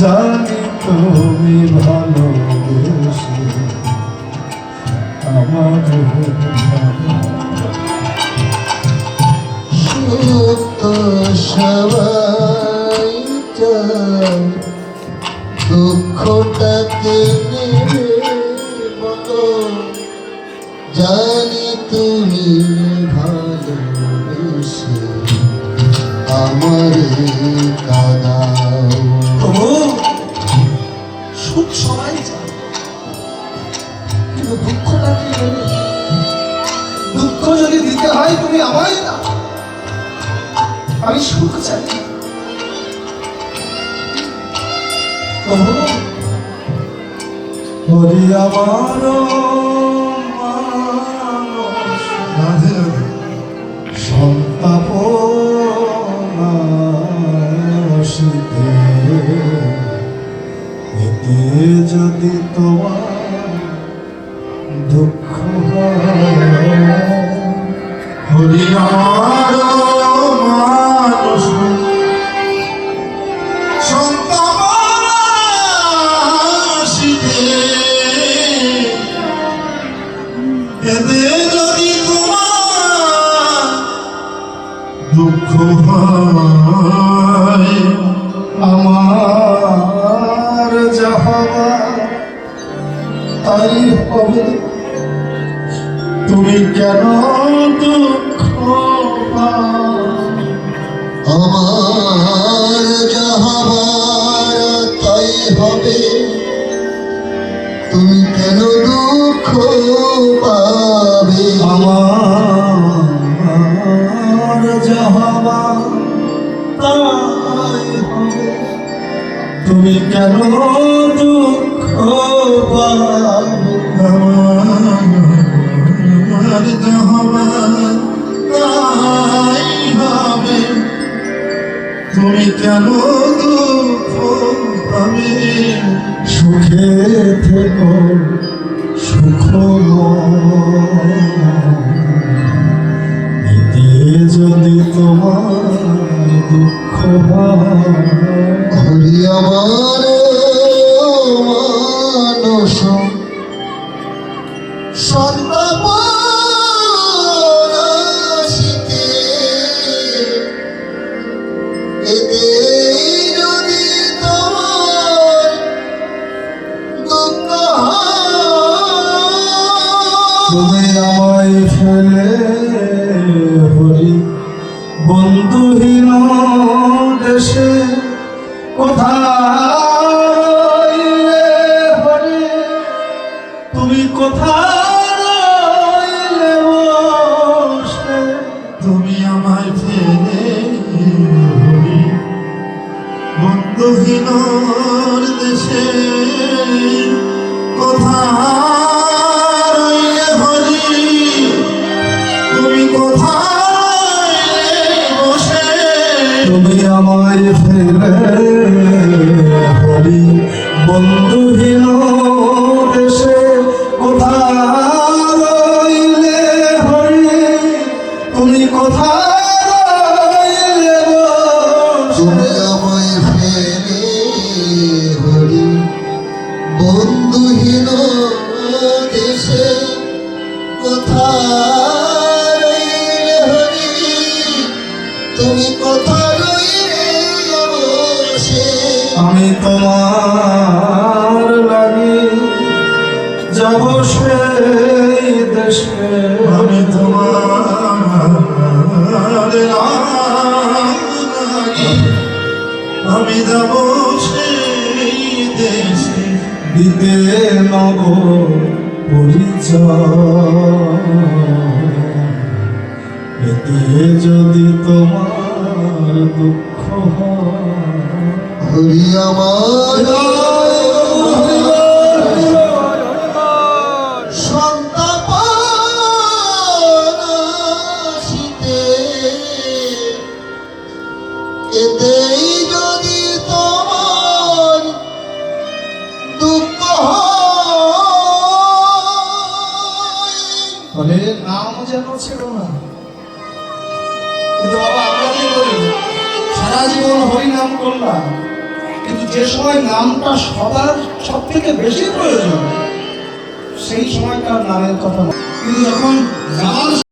জানি তুমি ভালো আমার সত্য সবাই দুঃখটাকে জানি তুমি ভালো আমারে কাদাও সুখ সবাই কিন্তু দুঃখটা কি দুঃখ যদি দিতে হয় তুমি আমায় দাও। আমি সুখ চাই। আমার হয় আমার যাহা তাই হবে, তুমি কেন দুঃখ? আমার যাহাবার তাই হবে, তুমি কেন দুঃখ পাবে আমার যাহা তাই হবে তুমি কেন দুঃখ আমার যাহা তাই হবে তুমি কেন দুঃখ পাবে? দুঃখ হরি আমার মানস সন্তাপ তুমি আমায় ফেলে বন্ধুহীন দেশে তুমি আমায় ফেলে হরি। বন্ধুহীন দেশে কোথা রইলে হরি? তুমি আমি তোমার লাগি যাব সেই দেশে। আমি তোমার আমি যাব সেই দেশে। দিতে নব পরিচয়। এতে যদি তোমার দুঃখ হয় হরি আমার। এতেই যদি তোমার দুঃখ হয়। নাম যেন ছিল না। কিন্তু বাবা, আমরা কি করি? সারা জীবন হরি করলাম। যে সময় নামটা সবার সব থেকে বেশি প্রয়োজন, সেই সময় তার নামের কথা কিন্তু যখন যাওয়ার